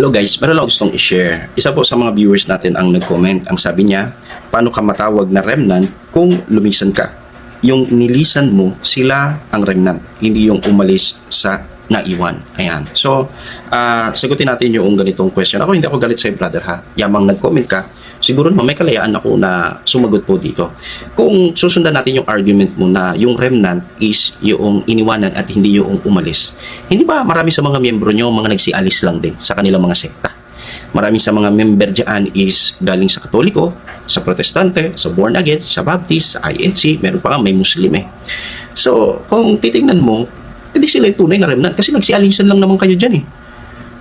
Hello guys, meron lang gustong i-share. Isa po sa mga viewers natin ang nag-comment. Ang sabi niya, paano ka matawag na remnant kung lumisan ka? Yung nilisan mo, sila ang remnant, hindi yung umalis sa naiwan. Ayan. So, ah, sagutin natin yung ganitong question. Ako hindi ako galit sa'yo, brother ha. Yamang nag-comment ka, siguro naman may kalayaan ako na sumagot po dito. Kung susundan natin yung argument mo na yung remnant is yung iniwanan at hindi yung umalis, hindi ba marami sa mga miyembro nyo, mga nagsialis lang din sa kanilang mga sekta? Marami sa mga member dyan is galing sa Katoliko, sa Protestante, sa Born Again, sa Baptist, sa INC, meron pa nga may Muslim eh. So, kung titingnan mo, hindi sila yung tunay na remnant kasi nagsialisan lang naman kayo dyan eh.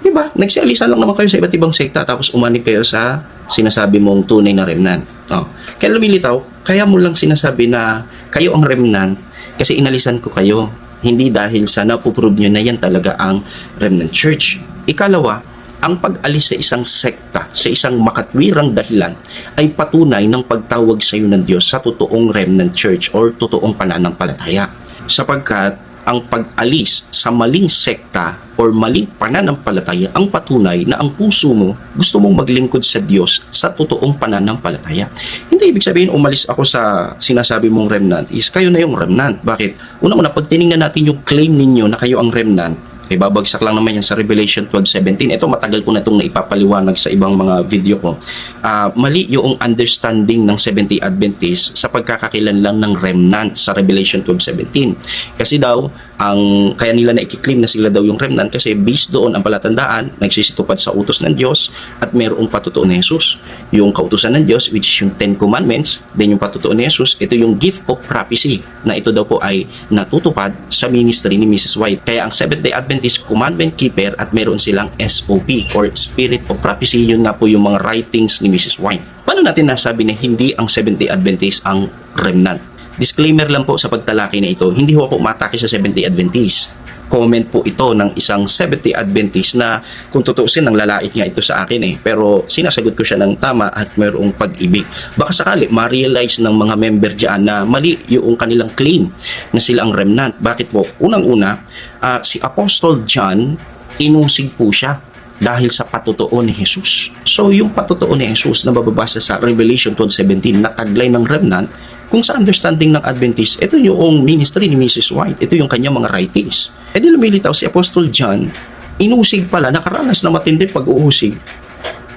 Di ba? Nagsialisan lang naman kayo sa iba't ibang sekta tapos umanib kayo sa sinasabi mong tunay na remnant. Oh. Kaya lumilitaw, kaya mo lang sinasabi na kayo ang remnant kasi inalisan ko kayo. Hindi dahil sa napuprove nyo na yan talaga ang remnant church. Ikalawa, ang pag-alis sa isang sekta, sa isang makatwirang dahilan, ay patunay ng pagtawag sa iyo ng Diyos sa totoong remnant church or totoong pananampalataya. Sapagkat ang pag-alis sa maling sekta or maling pananampalataya ang patunay na ang puso mo gusto mong maglingkod sa Diyos sa totoong pananampalataya. Hindi ibig sabihin umalis ako sa sinasabi mong remnant is kayo na yung remnant. Bakit? Una-una, pag tinignan natin yung claim ninyo na kayo ang remnant, eh, babagsak lang naman yan sa Revelation 12.17. Ito, matagal ko na itong naipapaliwanag sa ibang mga video ko. Ah, mali yung understanding ng 70 Adventist sa pagkakakilan lang ng remnant sa Revelation 12.17. Kasi daw, ang kaya nila na ikiklaim na sila daw yung remnant kasi based doon ang palatandaan, nagsisitupad sa utos ng Diyos at mayroong patutuo ni Jesus. Yung kautusan ng Diyos, which is yung Ten Commandments, then yung patutuo ni Jesus, ito yung gift of prophecy na ito daw po ay natutupad sa ministry ni Mrs. White. Kaya ang Seventh-day Adventist commandment keeper at meron silang SOP or Spirit of Prophecy, yun nga po yung mga writings ni Mrs. White. Paano natin nasabi na hindi ang Seventh-day Adventist ang remnant? Disclaimer lang po sa pagtalaki na ito, hindi ho ako matake sa 70 Adventist. Comment po ito ng isang 70 Adventist na kung tutuusin ng lalait nga ito sa akin eh. Pero sinasagot ko siya ng tama at mayroong pag-ibig. Baka sakali ma-realize ng mga member dyan na mali yung kanilang claim na sila ang remnant. Bakit po? Unang-una, ah, si Apostle John, inusig po siya dahil sa patutuo ni Jesus. So, yung patutuo ni Jesus na mababasa sa Revelation 12.17 na taglay ng remnant, kung sa understanding ng Adventist, ito yung ministry ni Mrs. White. Ito yung kanyang mga writings. E di lumilitaw si Apostle John, inusig pala, nakaranas na matindi pag-uusig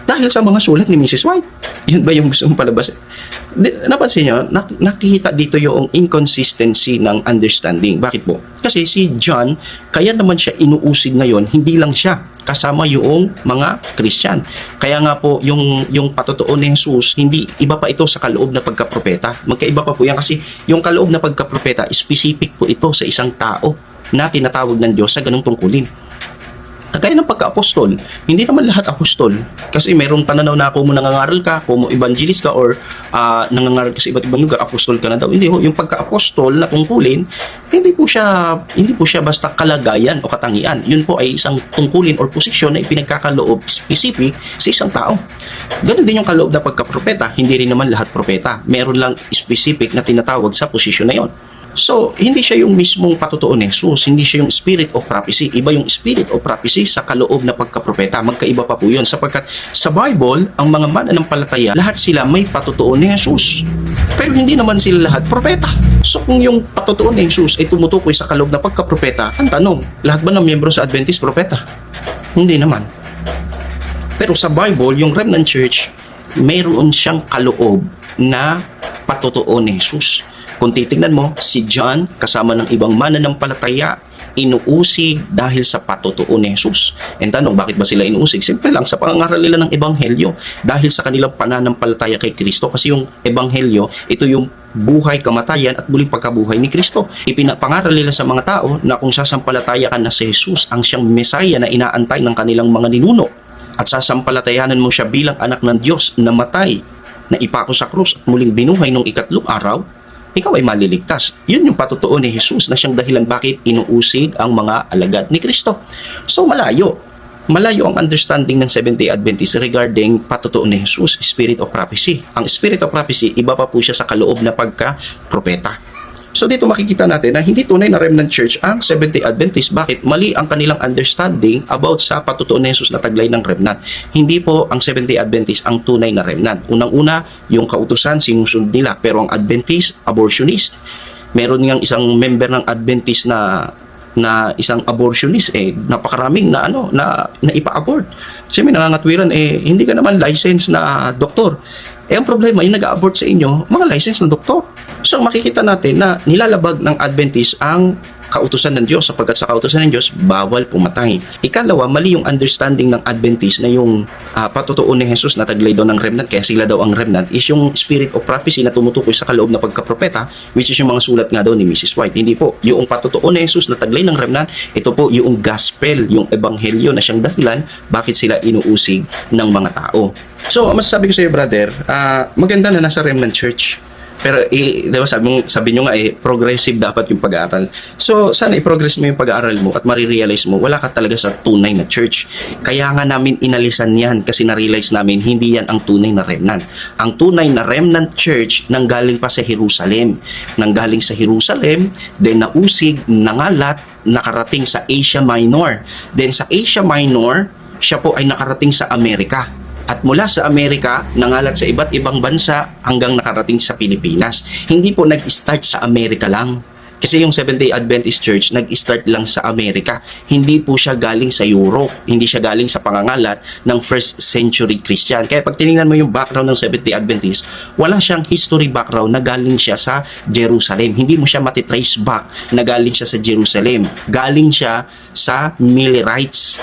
dahil sa mga sulat ni Mrs. White. Yun ba yung gusto mong palabas? Di, napansin nyo, nak- nakikita dito yung inconsistency ng understanding. Bakit po? Kasi si John, kaya naman siya inuusig ngayon, hindi lang siya kasama yung mga Christian. Kaya nga po yung yung patutuo ni Jesus, hindi iba pa ito sa kaloob na pagkapropeta. Magkaiba pa po yan kasi yung kaloob na pagkapropeta, specific po ito sa isang tao na tinatawag ng Diyos sa ganung tungkulin. Kagaya ng pagka-apostol, hindi naman lahat apostol. Kasi mayroong pananaw na kung nangangaral ka, kung evangelist ka, or ah, nangangaral ka sa iba't ibang lugar, apostol ka na daw. Hindi ho, yung pagka-apostol na tungkulin, hindi po siya hindi po siya basta kalagayan o katangian. Yun po ay isang tungkulin or posisyon na ipinagkakaloob specific sa isang tao. Ganon din yung kaloob na pagka-propeta. Hindi rin naman lahat propeta. Meron lang specific na tinatawag sa posisyon na yon. So, hindi siya yung mismong patutuo ni Jesus, hindi siya yung spirit of prophecy. Iba yung spirit of prophecy sa kaloob na pagkapropeta. Magkaiba pa po yun. Sapagkat sa Bible, ang mga mananampalataya, lahat sila may patutuo ni Jesus. Pero hindi naman sila lahat propeta. So, kung yung patutuo ni Jesus ay tumutukoy sa kaloob na pagkapropeta, ang tanong, lahat ba ng miyembro sa Adventist propeta? Hindi naman. Pero sa Bible, yung remnant church, mayroon siyang kaloob na patutuo ni Jesus. Kung titingnan mo, si John, kasama ng ibang mananampalataya, inuusig dahil sa patutuo ni Jesus. And tanong, bakit ba sila inuusig? Simple lang, sa pangangaral nila ng Ebanghelyo. Dahil sa kanilang pananampalataya kay Kristo. Kasi yung Ebanghelyo, ito yung buhay, kamatayan at muling pagkabuhay ni Kristo. Ipinapangaral nila sa mga tao na kung sasampalataya ka na si Jesus ang siyang Mesaya na inaantay ng kanilang mga ninuno at sasampalatayanan mo siya bilang anak ng Diyos na matay, na ipako sa krus at muling binuhay nung ikatlong araw, ikaw ay maliligtas. Yun yung patutuo ni Jesus na siyang dahilan bakit inuusig ang mga alagad ni Kristo. So malayo. Malayo ang understanding ng Seventh-day Adventist regarding patutuo ni Jesus, Spirit of Prophecy. Ang Spirit of Prophecy, iba pa po siya sa kaloob na pagka-propeta. So dito makikita natin na hindi tunay na remnant church ang Seventh-day Adventist. Bakit? Mali ang kanilang understanding about sa patutuo ni Jesus na taglay ng remnant. Hindi po ang Seventh-day Adventist ang tunay na remnant. Unang-una, yung kautusan sinusunod nila. Pero ang Adventist, abortionist. Meron ngang isang member ng Adventist na na isang abortionist eh napakaraming na ano na naipa-abort. Kasi may nangangatwiran eh hindi ka naman licensed na doktor. Eh ang problema yung nag-abort sa inyo, mga licensed na doktor. So makikita natin na nilalabag ng Adventist ang kautusan ng Diyos sapagkat sa kautusan ng Diyos bawal pumatay. Ikalawa, mali yung understanding ng Adventist na yung uh, patutuo ni Jesus na taglay daw ng remnant kaya sila daw ang remnant is yung spirit of prophecy na tumutukoy sa kaloob na pagkapropeta which is yung mga sulat nga daw ni Mrs. White. Hindi po. Yung patutuo ni Jesus na taglay ng remnant, ito po yung gospel, yung ebanghelyo na siyang dahilan bakit sila inuusig ng mga tao. So, masasabi ko sa iyo, brother, uh, maganda na nasa remnant church. Pero eh, di ba sabi, sabi nyo nga eh, progressive dapat yung pag-aaral. So, sana i-progress mo yung pag-aaral mo at marirealize mo, wala ka talaga sa tunay na church. Kaya nga namin inalisan yan kasi na-realize namin hindi yan ang tunay na remnant. Ang tunay na remnant church nanggaling pa sa Jerusalem. Nanggaling sa Jerusalem, then nausig, nangalat, nakarating sa Asia Minor. Then sa Asia Minor, siya po ay nakarating sa Amerika at mula sa Amerika, nangalat sa iba't ibang bansa hanggang nakarating sa Pilipinas. Hindi po nag-start sa Amerika lang. Kasi yung Seventh-day Adventist Church nag-start lang sa Amerika. Hindi po siya galing sa Europe. Hindi siya galing sa pangangalat ng first century Christian. Kaya pag tinignan mo yung background ng Seventh-day Adventist, wala siyang history background na galing siya sa Jerusalem. Hindi mo siya matitrace back na galing siya sa Jerusalem. Galing siya sa Millerites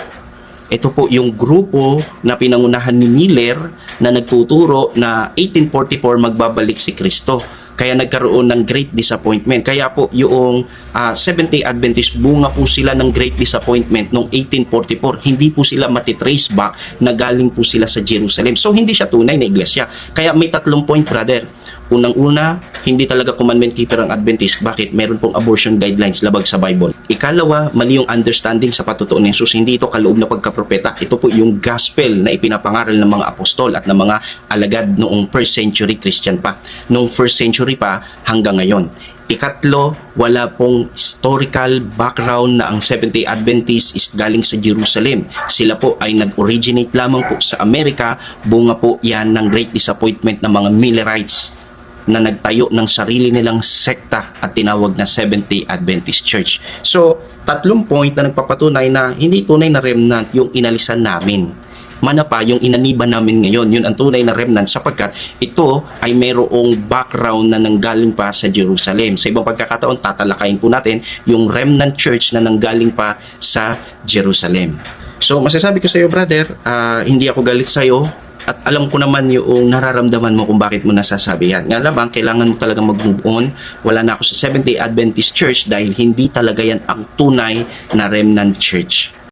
ito po yung grupo na pinangunahan ni Miller na nagtuturo na 1844 magbabalik si Kristo. Kaya nagkaroon ng great disappointment. Kaya po yung uh, Seventh-day Adventist, bunga po sila ng great disappointment noong 1844. Hindi po sila matitrace back na galing po sila sa Jerusalem. So hindi siya tunay na iglesia. Kaya may tatlong point brother. Unang-una, hindi talaga commandment keeper ang Adventist. Bakit? Meron pong abortion guidelines labag sa Bible. Ikalawa, mali yung understanding sa patutuo ni Jesus. Hindi ito kaloob na pagkapropeta. Ito po yung gospel na ipinapangaral ng mga apostol at ng mga alagad noong first century Christian pa. Noong first century pa hanggang ngayon. Ikatlo, wala pong historical background na ang Seventh-day Adventist is galing sa Jerusalem. Sila po ay nag-originate lamang po sa Amerika. Bunga po yan ng great disappointment ng mga Millerites na nagtayo ng sarili nilang sekta at tinawag na Seventh-day Adventist Church. So, tatlong point na nagpapatunay na hindi tunay na remnant yung inalisan namin. Mana pa yung inaniba namin ngayon, yun ang tunay na remnant sapagkat ito ay mayroong background na nanggaling pa sa Jerusalem. Sa ibang pagkakataon, tatalakayin po natin yung remnant church na nanggaling pa sa Jerusalem. So, masasabi ko sa iyo, brother, uh, hindi ako galit sa iyo at alam ko naman yung nararamdaman mo kung bakit mo nasasabi yan. Nga lamang, kailangan mo talaga mag-move on. Wala na ako sa Seventh-day Adventist Church dahil hindi talaga yan ang tunay na remnant church.